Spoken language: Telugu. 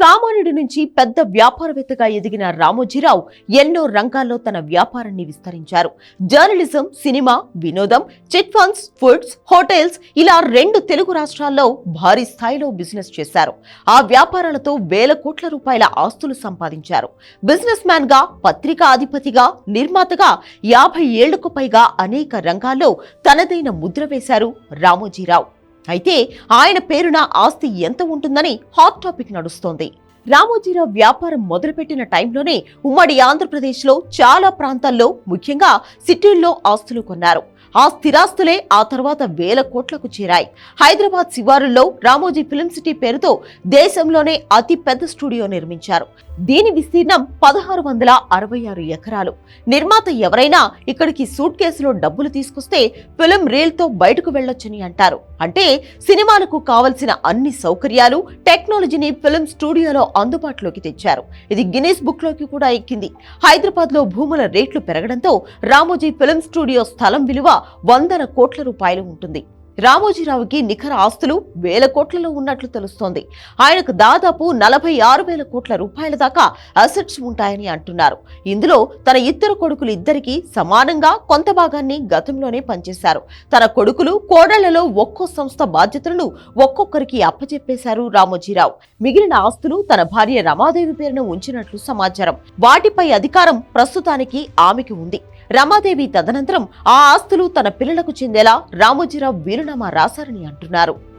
సామాన్యుడి నుంచి పెద్ద వ్యాపారవేత్తగా ఎదిగిన రామోజీరావు ఎన్నో రంగాల్లో తన వ్యాపారాన్ని విస్తరించారు. జర్నలిజం సినిమా వినోదం చిట్ ఫండ్స్ ఫుడ్స్ హోటల్స్ ఇలా రెండు తెలుగు రాష్ట్రాల్లో భారీ స్థాయిలో బిజినెస్ చేశారు. ఆ వ్యాపారాలతో వేల కోట్ల రూపాయల ఆస్తులు సంపాదించారు. బిజినెస్ మ్యాన్గా పత్రికా అధిపతిగా నిర్మాతగా యాభై ఏళ్ళకు పైగా అనేక రంగాల్లో తనదైన ముద్ర వేశారు రామోజీరావు. అయితే ఆయన పేరున ఆస్తి ఎంత ఉంటుందని హాట్ టాపిక్ నడుస్తోంది. రామోజీరావు వ్యాపారం మొదలుపెట్టిన టైంలోనే ఉమ్మడి ఆంధ్రప్రదేశ్లో చాలా ప్రాంతాల్లో ముఖ్యంగా సిటీల్లో ఆస్తులు కొన్నారు. ఆ స్థిరాస్తులే ఆ తర్వాత వేల కోట్లకు చేరాయి. హైదరాబాద్ శివారుల్లో రామోజీ ఫిల్మ్ సిటీ పేరుతో దేశంలోనే అతి పెద్ద స్టూడియో నిర్మించారు. దీని విస్తీర్ణం పదహారు వందల అరవై ఆరు ఎకరాలు. నిర్మాత ఎవరైనా ఇక్కడికి సూట్ కేసులో డబ్బులు తీసుకొస్తే ఫిలిం రీల్తో బయటకు వెళ్ళొచ్చని అంటారు. అంటే సినిమాలకు కావలసిన అన్ని సౌకర్యాలు టెక్నాలజీని ఫిలిం స్టూడియోలో అందుబాటులోకి తెచ్చారు. ఇది గిన్నీస్ బుక్లోకి కూడా ఎక్కింది. హైదరాబాద్లో భూముల రేట్లు పెరగడంతో రామోజీ ఫిల్మ్ స్టూడియో స్థలం విలువ వందల కోట్ల రూపాయలు ఉంటుంది. రామోజీరావుకి నిఖర ఆస్తులు వేల కోట్లలో ఉన్నట్లు తెలుస్తోంది. ఆయనకు దాదాపు నలభై ఆరు వేల కోట్ల రూపాయల దాకా అసెట్స్ ఉంటాయని అంటున్నారు. ఇందులో తన ఇద్దరు కొడుకులు ఇద్దరికి సమానంగా కొంత భాగాన్ని గతంలోనే పనిచేశారు తన కొడుకులు కోడళ్ళలో ఒక్కో సంస్థ బాధ్యతలను ఒక్కొక్కరికి అప్పచెప్పేశారు రామోజీరావు. మిగిలిన ఆస్తులు తన భార్య రమాదేవి పేరున ఉంచినట్లు సమాచారం. వాటిపై అధికారం ప్రస్తుతానికి ఆమెకి ఉంది. రమాదేవి తదనంతరం ఆ ఆస్తులు తన పిల్లలకు చెందేలా రామోజీరావు వీరునామా రాశారని అంటున్నారు.